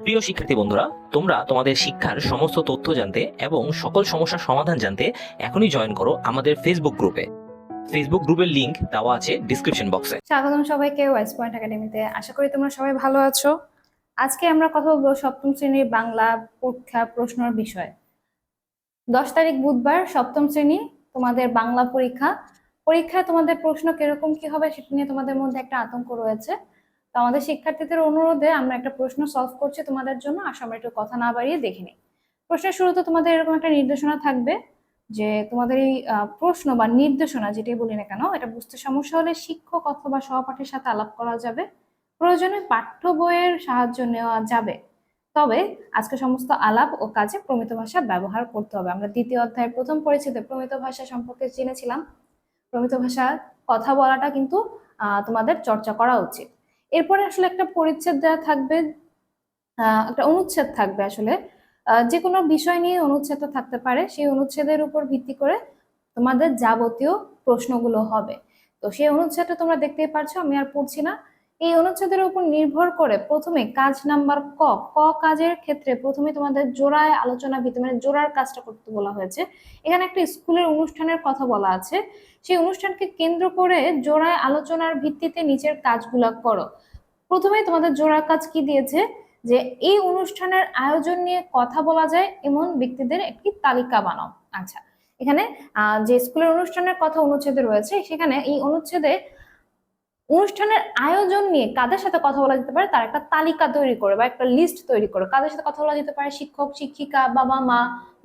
প্রিয় শিক্ষার্থী বন্ধুরা, তোমরা তোমাদের শিক্ষার সমস্ত তথ্য জানতে এবং সকল সমস্যার সমাধান জানতে এখনই জয়েন করো আমাদের ফেসবুক গ্রুপে ফেসবুক গ্রুপের লিংক দেওয়া আছে ডিসক্রিপশন বক্সে স্বাগতম সবাইকে ওয়েস্ট পয়েন্ট একাডেমিতে আশা করি তোমরা সবাই ভালো আছো। আজকে আমরা কথা বলব সপ্তম শ্রেণির বাংলা পরীক্ষা প্রশ্নের বিষয়। দশ তারিখ বুধবার, সপ্তম শ্রেণি, তোমাদের বাংলা পরীক্ষা। পরীক্ষায় তোমাদের প্রশ্ন কীরকম কি হবে সেটা নিয়ে তোমাদের মধ্যে একটা আতঙ্ক রয়েছে। তো আমাদের শিক্ষার্থীদের অনুরোধে আমরা একটা প্রশ্ন সলভ করছি তোমাদের জন্য। আসলে আমরা একটু কথা না বাড়িয়ে দেখে নিই। প্রশ্নের শুরুতে তোমাদের এরকম একটা নির্দেশনা থাকবে যে তোমাদের এই প্রশ্ন বা নির্দেশনা যেটাই বলি না কেন, এটা বুঝতে সমস্যা হলে শিক্ষক অথবা সহপাঠীর সাথে আলাপ করা যাবে। প্রয়োজনে পাঠ্য বইয়ের সাহায্য নেওয়া যাবে। তবে আজকে সমস্ত আলাপ ও কাজে প্রমিত ভাষা ব্যবহার করতে হবে। আমরা দ্বিতীয় অধ্যায়ের প্রথম পরিচিতে প্রমিত ভাষা সম্পর্কে জেনেছিলাম। প্রমিত ভাষা কথা বলাটা কিন্তু তোমাদের চর্চা করা উচিত। এরপরে আসলে একটা পরিচ্ছেদ দেওয়া থাকবে একটা অনুচ্ছেদ থাকবে আসলে। যে কোনো বিষয় নিয়ে অনুচ্ছেদটা থাকতে পারে, সেই অনুচ্ছেদের উপর ভিত্তি করে তোমাদের যাবতীয় প্রশ্নগুলো হবে। তো সেই অনুচ্ছেদটা তোমরা দেখতেই পারছ, আমি আর পড়ছি না। এই অনুচ্ছেদের উপর নির্ভর করে প্রথমে কাজ নাম্বার ক ক কাজের ক্ষেত্রে প্রথমে তোমাদের জোড়ায় আলোচনা ভিত্তি মানে জোড়ার কাজটা করতে বলা হয়েছে। এখানে একটা স্কুলের অনুষ্ঠানের কথা বলা আছে। সেই অনুষ্ঠানকে কেন্দ্র করে জোড়ায় আলোচনার ভিত্তিতে নিচের কাজগুলো করো। প্রথমে তোমাদের জোড়ার কাজ কি দিয়েছে? যে এই অনুষ্ঠানের আয়োজন নিয়ে কথা বলা যায় এমন ব্যক্তিদের একটি তালিকা বানাও। আচ্ছা এখানে যে স্কুলের অনুষ্ঠানের কথা অনুচ্ছেদে রয়েছে, সেখানে এই অনুচ্ছেদে অনুষ্ঠানের আয়োজন নিয়ে কাদের সাথে কথা বলা যেতে পারে, তার একটা তালিকা তৈরি করে বা একটা লিস্ট তৈরি করে। কাদের সাথে কথা বলা যেতে পারে? শিক্ষক, শিক্ষিকা, বাবা, মা,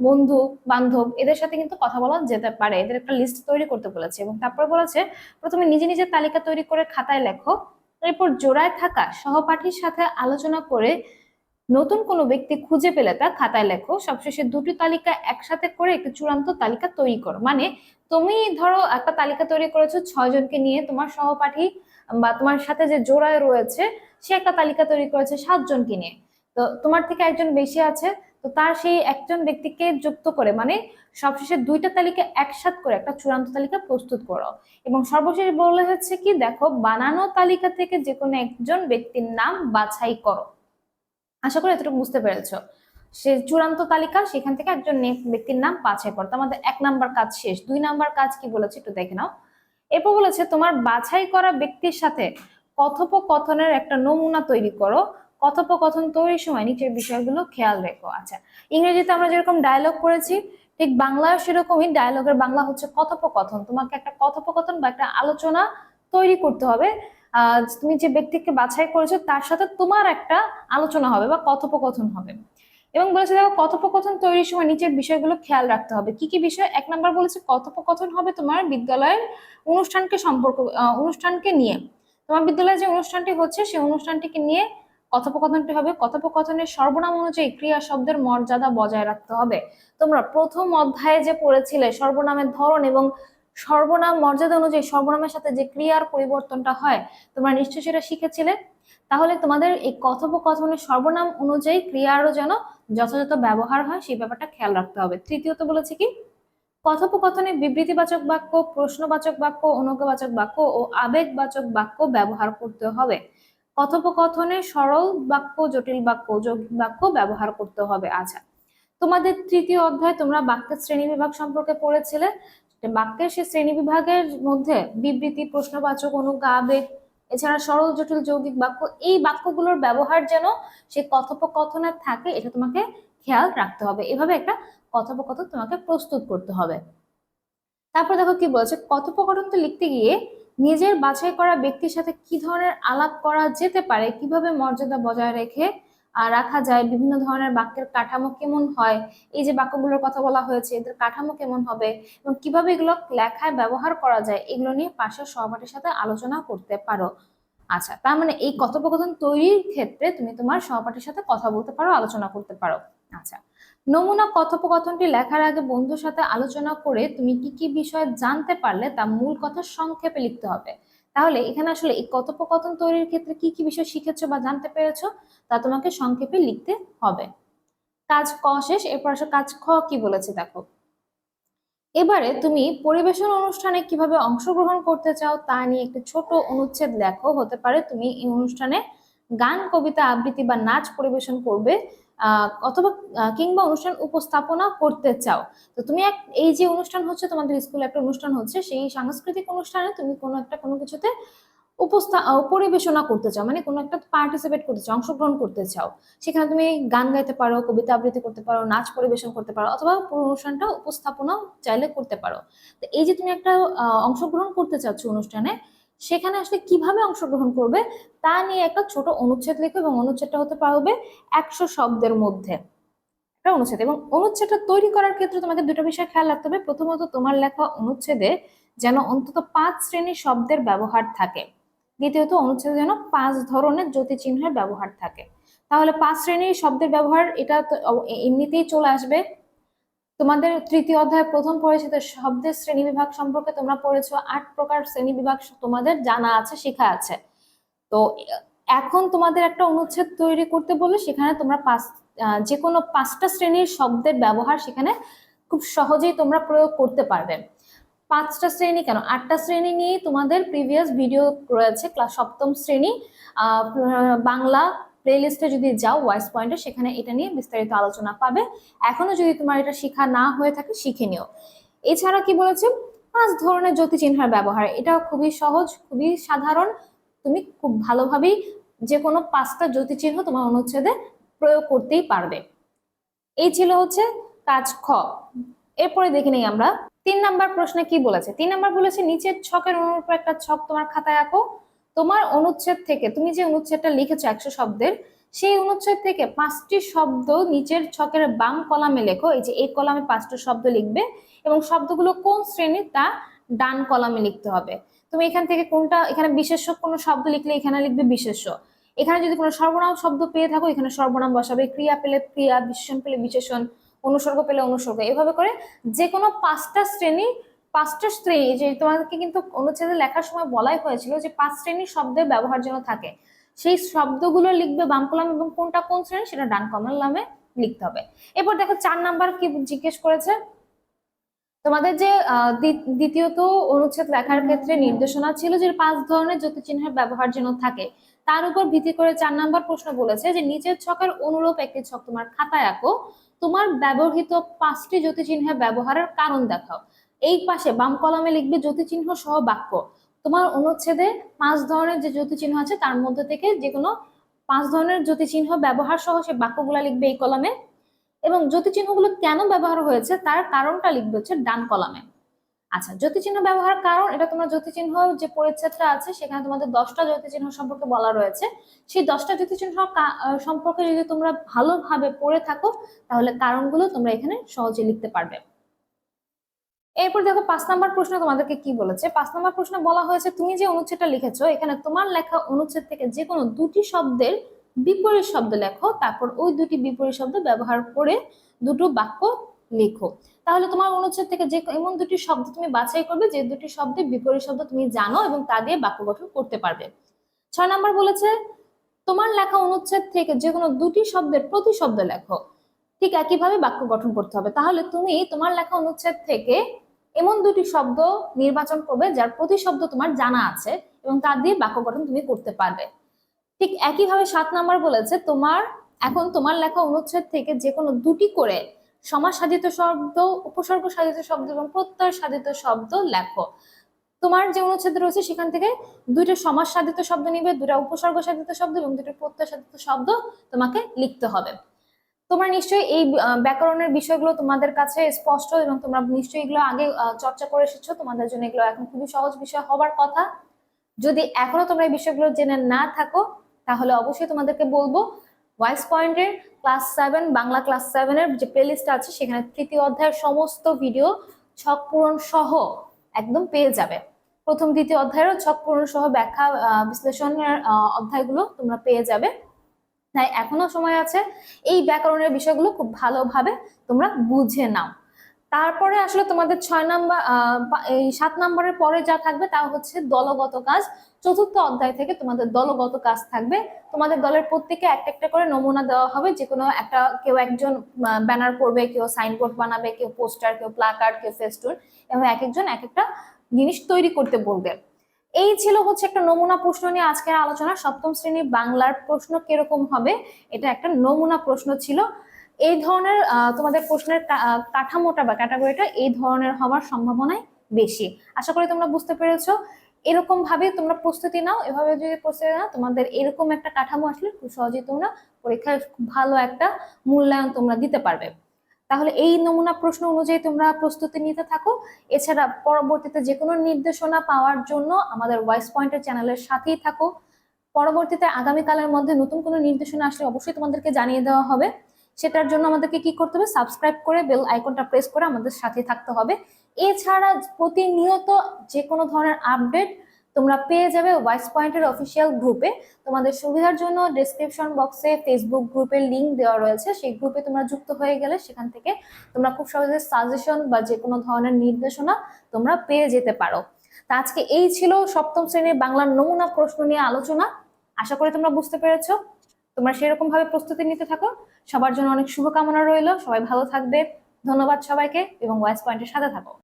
বন্ধু, বান্ধব, এদের সাথে কিন্তু কথা বলা যেতে পারে। এদের একটা লিস্ট তৈরি করতে বলেছে এবং তারপর বলেছে, প্রথমে নিজে নিজে তালিকা তৈরি করে খাতায় লেখো। এরপর জোড়ায় থাকা সহপাঠীর সাথে আলোচনা করে নতুন কোনো ব্যক্তি খুঁজে পেলে তা খাতায় লেখো। সবশেষে দুটি তালিকা একসাথে করে একটি চূড়ান্ত তালিকা তৈরি করো। মানে তুমি ধরো একটা তালিকা তৈরি করেছ ছয় জনকে নিয়ে তোমার সহপাঠী বা তোমার সাথে যে জোড়ায় রয়েছে, সে একটা তালিকা তৈরি করেছে সাতজনকে নিয়ে। তো তোমার থেকে একজন বেশি আছে, তো তার সেই একজন ব্যক্তিকে যুক্ত করে মানে সবশেষে দুইটা তালিকা একসাথ করে একটা চূড়ান্ত তালিকা প্রস্তুত করো। এবং সর্বশেষ বলা হচ্ছে কি, দেখো, বানানো তালিকা থেকে যে কোনো একজন ব্যক্তির নাম বাছাই করো। আশা করি এতটুকু বুঝতে পেরেছ। সে চূড়ান্ত তালিকা, সেখান থেকে একজন ব্যক্তির নাম বাছাই করো। আমাদের এক নাম্বার কাজ শেষ। দুই নাম্বার কাজ কি বলেছে একটু দেখে নাও। এরপর বলেছে, তোমার বাছাই করা ব্যক্তির সাথে কথোপকথনের একটা নমুনা তৈরি করো। কথোপকথন তৈরির সময় নিচের বিষয়গুলো খেয়াল রেখো। আচ্ছা ইংরেজিতে আমরা যেরকম ডায়লগ করেছি, ঠিক বাংলায় সেরকমই ডায়লগের বাংলা হচ্ছে কথোপকথন। তোমাকে একটা কথোপকথন বা একটা আলোচনা তৈরি করতে হবে। তুমি যে ব্যক্তিকে বাছাই করেছ, তার সাথে তোমার একটা আলোচনা হবে বা কথোপকথন হবে। এবং বলেছে, দেখো, কথোপকথন তৈরির সময় নিচের বিষয়গুলো খেয়াল রাখতে হবে। কি কি বিষয়? এক নাম্বার বলেছে, কথোপকথন হবে তোমার বিদ্যালয়ের অনুষ্ঠানকে সম্পর্ক অনুষ্ঠানকে নিয়ে। তোমার বিদ্যালয়ে যে অনুষ্ঠানটি হচ্ছে, সেই অনুষ্ঠানটিকে নিয়ে কথোপকথনটি হবে। কথোপকথনের সর্বনাম অনুযায়ী ক্রিয়া শব্দের মর্যাদা বজায় রাখতে হবে। তোমরা প্রথম অধ্যায়ে যে পড়েছিলে, সর্বনামের ধরন এবং সর্বনাম মর্যাদা অনুযায়ী সর্বনামের সাথে যে ক্রিয়ার পরিবর্তনটা হয়, তোমরা নিশ্চয়ই সেটা শিখেছিলে। তাহলে তোমাদের এই কথোপকথনের সর্বনাম অনুযায়ী ক্রিয়ারও যেন যথাযথ ব্যবহার হয়, সেই ব্যাপারটা খেয়াল রাখতে হবে। তৃতীয়ত বলেছে কি? কথোপকথনে বিবৃতিবাচক বাক্য, প্রশ্নবাচক বাক্য, অনুজ্ঞাবাচক বাক্য ও আবেগবাচক বাক্য ব্যবহার করতে হবে। কথোপকথনে সরল বাক্য, জটিল বাক্য, যৌগিক বাক্য ব্যবহার করতে হবে। আচ্ছা তোমাদের তৃতীয় অধ্যায় তোমরা বাক্যের শ্রেণি বিভাগ সম্পর্কে পড়েছিলে। বাক্যের সেই শ্রেণি বিভাগের মধ্যে বিবৃতি, প্রশ্নবাচক, অনুজ্ঞা, আবেগ এছাড়া সরল, জটিল, যৌগিক বাক্য, এই বাক্যগুলোর ব্যবহার যেন সে কথোপকথনে থাকে, এটা তোমাকে খেয়াল রাখতে হবে। এভাবে একটা কথোপকথন তোমাকে প্রস্তুত করতে হবে। তারপর দেখো কি বলছে কথোপকথন তো লিখতে গিয়ে নিজের বাছাই করা ব্যক্তির সাথে কি ধরনের আলাপ করা যেতে পারে, কীভাবে মর্যাদা বজায় রেখে রাখা যায়। বিভিন্ন ধরনের বাক্যের কাঠামো কেমন হয়? এই যে বাক্যগুলোর কথা বলা হয়েছে, এদের কাঠামো কেমন হবে এবং কীভাবে এগুলো লেখায় ব্যবহার করা যায়, এগুলো নিয়ে পাশের সহপাঠীর সাথে আলোচনা করতে পারো। আচ্ছা তার মানে এই কথোপকথন তৈরির ক্ষেত্রে তুমি তোমার সহপাঠীর সাথে কথা বলতে পারো, আলোচনা করতে পারো। আচ্ছা নমুনা কথোপকথনটি লেখার আগে বন্ধুর সাথে আলোচনা করে তুমি কি কি বিষয় জানতে পারলে তা মূল কথা সংক্ষেপে লিখতে হবে। তাহলে এখানে আসলে এই কথোপকথন তৈরির ক্ষেত্রে কি কি বিষয় শিখেছো বা জানতে পেরেছ, তা তোমাকে সংক্ষেপে লিখতে হবে। কাজ ক শেষ, এরপর আসলে কাজ খ কি বলেছে দেখো। এবারে তুমি পরিবেশন অনুষ্ঠানে কীভাবে অংশগ্রহণ করতে চাও তা নিয়ে একটি ছোট অনুচ্ছেদ লেখো, হতে পারে তুমি এই অনুষ্ঠানে গান, কবিতা, আবৃত্তি বা নাচ পরিবেশন করবে। অথবা কিংবা অনুষ্ঠান উপস্থাপনা করতে চাও। তো তুমি এক, এই যে অনুষ্ঠান হচ্ছে, তোমাদের স্কুলে একটা অনুষ্ঠান হচ্ছে, সেই সাংস্কৃতিক অনুষ্ঠানে তুমি কোনো একটা, কোনো কিছুতে উপস্থা পরিবেশনা করতে চাও মানে কোনো একটা পার্টিসিপেট করতে চাও, অংশগ্রহণ করতে চাও। সেখানে তুমি গান গাইতে পারো, কবিতা আবৃত্তি করতে পারো, নাচ পরিবেশন করতে পারো, অথবা পুরো অনুষ্ঠানটা উপস্থাপনাও চাইলে করতে পারো। তো এই যে তুমি একটা অংশগ্রহণ করতে চাচ্ছ অনুষ্ঠানে সেখানে আসলে কীভাবে অংশগ্রহণ করবে তা নিয়ে একটা ছোট অনুচ্ছেদ লেখো এবং অনুচ্ছেদটা হতে পারবে একশো শব্দের মধ্যে। একটা অনুচ্ছেদ এবং অনুচ্ছেদটা তৈরি করার ক্ষেত্রে তোমাকে দুটো বিষয় খেয়াল রাখতে হবে। প্রথমত তোমার লেখা অনুচ্ছেদে যেন অন্তত পাঁচ শ্রেণির শব্দের ব্যবহার থাকে। দ্বিতীয়ত অনুচ্ছেদে যেন পাঁচ ধরনের জ্যোতি চিহ্নের ব্যবহার থাকে। তাহলে পাঁচ শ্রেণির শব্দের ব্যবহার এটা এমনিতেই চলে আসবে। তোমাদের তৃতীয় অধ্যায় প্রথম পরিচিত শব্দের শ্রেণি বিভাগ সম্পর্কে তোমরা পড়েছো আট প্রকার শ্রেণি বিভাগ তোমাদের জানা আছে শেখা আছে। তো এখন তোমাদের একটা অনুচ্ছেদ তৈরি করতে বললে সেখানে তোমরা পাঁচ যে কোনো পাঁচটা শ্রেণির শব্দের ব্যবহার সেখানে খুব সহজেই তোমরা প্রয়োগ করতে পারবে। পাঁচটা শ্রেণি কেন? আটটা শ্রেণি নিয়ে তোমাদের প্রিভিয়াস ভিডিও রয়েছে ক্লাস সপ্তম শ্রেণি আহ, বাংলা প্লেলিস্টে যদি যাও ভয়েস পয়েন্টে সেখানে এটা নিয়ে বিস্তারিত আলোচনা পাবে। এখনও যদি তোমার এটা শিখা না হয়ে থাকে, শিখে নিও। এছাড়া কি বলেছে? পাঁচ ধরনের জ্যোতি চিহ্নের ব্যবহার। এটা খুবই সহজ, খুবই সাধারণ। তুমি খুব ভালোভাবেই যে কোনো পাঁচটা জ্যোতি চিহ্ন তোমার অনুচ্ছেদে প্রয়োগ করতেই পারবে। এই ছিল হচ্ছে কাজ খ। এরপরে দেখে নেই আমরা। তিন নাম্বার প্রশ্নে কি বলেছে? তিন নাম্বার বলেছে, নিচের ছকের অনুরূপ একটা ছক তোমার খাতায় আঁকো। তোমার অনুচ্ছেদ থেকে, তুমি যে অনুচ্ছেদটা লিখেছো একশো শব্দের, সেই অনুচ্ছেদ থেকে পাঁচটি শব্দ নিচের ছকের বাম কলামে লেখো, এই যে এই কলামে পাঁচটা শব্দ লিখবে, এবং শব্দগুলো কোন শ্রেণির তা ডান কলামে লিখতে হবে। তুমি এখান থেকে কোনটা, এখানে বিশেষ্য কোনো শব্দ লিখলে এখানে লিখবে বিশেষ্য। এখানে যদি কোনো সর্বনাম শব্দ পেয়ে থাকো, এখানে সর্বনাম বসাবে, ক্রিয়া পেলে ক্রিয়া, বিশেষণ পেলে বিশেষণ, অনুসর্গ পেলে অনুসর্গ। এভাবে করে যে কোনো পাঁচটা শ্রেণি পাঁচটা শ্রেণি, যে তোমাদেরকে কিন্তু অনুচ্ছেদে লেখার সময় বলাই হয়েছিল যে পাঁচ শ্রেণির শব্দের ব্যবহার যেন থাকে। সেই শব্দগুলো লিখবে বাম কলাম এবং কোনটা কোন শ্রেণি, সেটা ডান কলামে লিখতে হবে। এরপর দেখো চার নাম্বার কি জিজ্ঞেস করেছে? তোমাদের যে দ্বিতীয়ত অনুচ্ছেদ লেখার ক্ষেত্রে নির্দেশনা ছিল যে পাঁচ ধরনের চিহ্নের ব্যবহার যেন থাকে। তার উপর ভিত্তি করে চার নাম্বার প্রশ্ন বলেছে যে নিচের ছকের অনুরূপ একটি ছক তোমার খাতায় আঁকো। তোমার ব্যবহৃত পাঁচটি চিহ্নের ব্যবহারের কারণ দেখাও। এই পাশে বাম কলামে লিখবে জ্যোতি চিহ্ন সহ বাক্য। তোমার অনুচ্ছেদে পাঁচ ধরনের যে জ্যোতি চিহ্ন আছে, তার মধ্যে থেকে যে কোনো পাঁচ ধরনের জ্যোতি চিহ্ন ব্যবহার সহ সে বাক্যগুলা লিখবে এই কলামে। এবং জ্যোতি চিহ্নগুলো কেন ব্যবহার হয়েছে, তার কারণটা লিখবে হচ্ছে ডান কলামে। আচ্ছা জ্যোতি চিহ্ন ব্যবহার কারণ, এটা তোমরা জ্যোতি চিহ্ন যে পরিচ্ছেদটা আছে, সেখানে তোমাদের দশটা জ্যোতি চিহ্ন সম্পর্কে বলা রয়েছে। সেই দশটা জ্যোতি চিহ্ন কা- সম্পর্কে যদি তোমরা ভালোভাবে পড়ে থাকো, তাহলে কারণগুলো তোমরা এখানে সহজে লিখতে পারবে। এরপর দেখো পাঁচ নাম্বার প্রশ্ন তোমাদেরকে কি বলেছে? পাঁচ নাম্বার প্রশ্ন বলা হয়েছে, তুমি যে অনুচ্ছেদটা লিখেছো, এখানে তোমার লেখা অনুচ্ছেদ থেকে যে কোনো দুটি শব্দের বিপরীত শব্দ লেখো, তারপর ওই দুটি বিপরীত শব্দ ব্যবহার করে দুটো বাক্য লেখো। তাহলে তোমার অনুচ্ছেদ থেকে যে এমন দুটি শব্দ তুমি বাছাই করবে, যে দুটি শব্দের বিপরীত শব্দ তুমি জানো এবং তা দিয়ে বাক্য গঠন করতে পারবে। ছয় নাম্বার বলেছে, তোমার লেখা অনুচ্ছেদ থেকে যে কোনো দুটি শব্দের প্রতি শব্দ লেখো। ঠিক একইভাবে বাক্য গঠন করতে হবে। তাহলে তুমি তোমার লেখা অনুচ্ছেদ থেকে এমন দুটি শব্দ নির্বাচন করবে যার প্রতি শব্দ তোমার জানা আছে এবং তা দিয়ে বাক্য গঠন তুমি করতে পারবে। ঠিক একইভাবে সাত নাম্বার বলেছে, তোমার এখন তোমার লেখা অনুচ্ছেদ থেকে যে কোনো দুটি করে সমাজ সাধিত শব্দ উপসর্গ সাধিত শব্দ এবং প্রত্যয় সাধিত শব্দ লেখো। তোমার যে অনুচ্ছেদ রয়েছে সেখান থেকে দুইটা সমাজ সাধিত শব্দ নিবে দুটা উপসর্গ সাধিত শব্দ এবং দুটো প্রত্যয় সাধিত শব্দ তোমাকে লিখতে হবে। তোমরা নিশ্চয়ই এই ব্যাকরণের বিষয়গুলো তোমাদের কাছে স্পষ্ট এবং তোমরা নিশ্চয়ই এগুলো আগে চর্চা করে এসেছ। তোমাদের জন্য এগুলো এখন খুবই সহজ বিষয় হবার কথা। যদি এখনও তোমরা এই বিষয়গুলো জেনে না থাকো, তাহলে অবশ্যই তোমাদেরকে বলব ভয়েস পয়েন্টের ক্লাস সেভেন বাংলা ক্লাস সেভেনের যে প্লেলিস্ট আছে, সেখানে তৃতীয় অধ্যায়ের সমস্ত ভিডিও ছক পূরণ সহ একদম পেয়ে যাবে। প্রথম, দ্বিতীয় অধ্যায়েরও ছক পূরণ সহ ব্যাখ্যা বিশ্লেষণের অধ্যায়গুলো তোমরা পেয়ে যাবে। তাই এখনও সময় আছে এই ব্যাকরণের বিষয়গুলো খুব ভালোভাবে তোমরা বুঝে নাও। তারপরে আসলে তোমাদের ছয় নাম্বার এই সাত নম্বরের পরে যা থাকবে তা হচ্ছে দলগত কাজ। চতুর্থ অধ্যায় থেকে তোমাদের দলগত কাজ থাকবে। তোমাদের দলের প্রত্যেকে একটা একটা করে নমুনা দেওয়া হবে। যে কোনো একটা, কেউ একজন ব্যানার করবে, কেউ সাইনবোর্ড বানাবে, কেউ পোস্টার, কেউ প্লাকার্ড, কেউ ফেস্টুন এবং এক একজন এক একটা জিনিস তৈরি করতে বলবে। এই ছিল হচ্ছে একটা নমুনা প্রশ্ন নিয়ে আজকের আলোচনা। সপ্তম শ্রেণি বাংলার প্রশ্ন কীরকম হবে? এটা একটা নমুনা প্রশ্ন ছিল। এই ধরনের তোমাদের প্রশ্নের কাঠামোটা বা ক্যাটাগরিটা এই ধরনের হওয়ার সম্ভাবনাই বেশি। আশা করি তোমরা বুঝতে পেরেছ। এরকম ভাবে তোমরা প্রস্তুতি নাও। এভাবে যদি প্রস্তুতি নাও, তোমাদের এরকম একটা কাঠামো আসলে খুব সহজেই তোমরা পরীক্ষায় খুব ভালো একটা মূল্যায়ন তোমরা দিতে পারবে। তাহলে এই নমুনা প্রশ্ন অনুযায়ী তোমরা প্রস্তুতি নিতে থাকো। এছাড়া পরবর্তীতে যে কোনো নির্দেশনা পাওয়ার জন্য আমাদের ভয়েস পয়েন্টের চ্যানেলের সাথেই থাকো। পরবর্তীতে আগামীকালের মধ্যে নতুন কোনো নির্দেশনা আসলে অবশ্যই তোমাদেরকে জানিয়ে দেওয়া হবে। সেটার জন্য আমাদেরকে কি করতে হবে? সাবস্ক্রাইব করে বেল আইকনটা প্রেস করে আমাদের সাথে থাকতে হবে। এছাড়া প্রতিনিয়ত যে কোনো ধরনের আপডেট তোমরা পেয়ে যাবে ভয়েস পয়েন্টের অফিসিয়াল গ্রুপে তোমাদের সুবিধার জন্য ডেসক্রিপশন বক্সে ফেসবুক গ্রুপের লিংক দেওয়া রয়েছে। সেই গ্রুপে তোমরা যুক্ত হয়ে গেলে সেখান থেকে তোমরা খুব সহজে সাজেশন বা যে কোনো ধরনের নির্দেশনা তোমরা পেয়ে যেতে পারো। তা আজকে এই ছিল সপ্তম শ্রেণির বাংলার নমুনা প্রশ্ন নিয়ে আলোচনা। আশা করি তোমরা বুঝতে পেরেছ। তোমরা সেরকম ভাবে প্রস্তুতি নিতে থাকো। সবার জন্য অনেক শুভকামনা রইল। সবাই ভালো থাকবে। ধন্যবাদ সবাইকে এবং ভয়েস পয়েন্টের সাথে থাকো।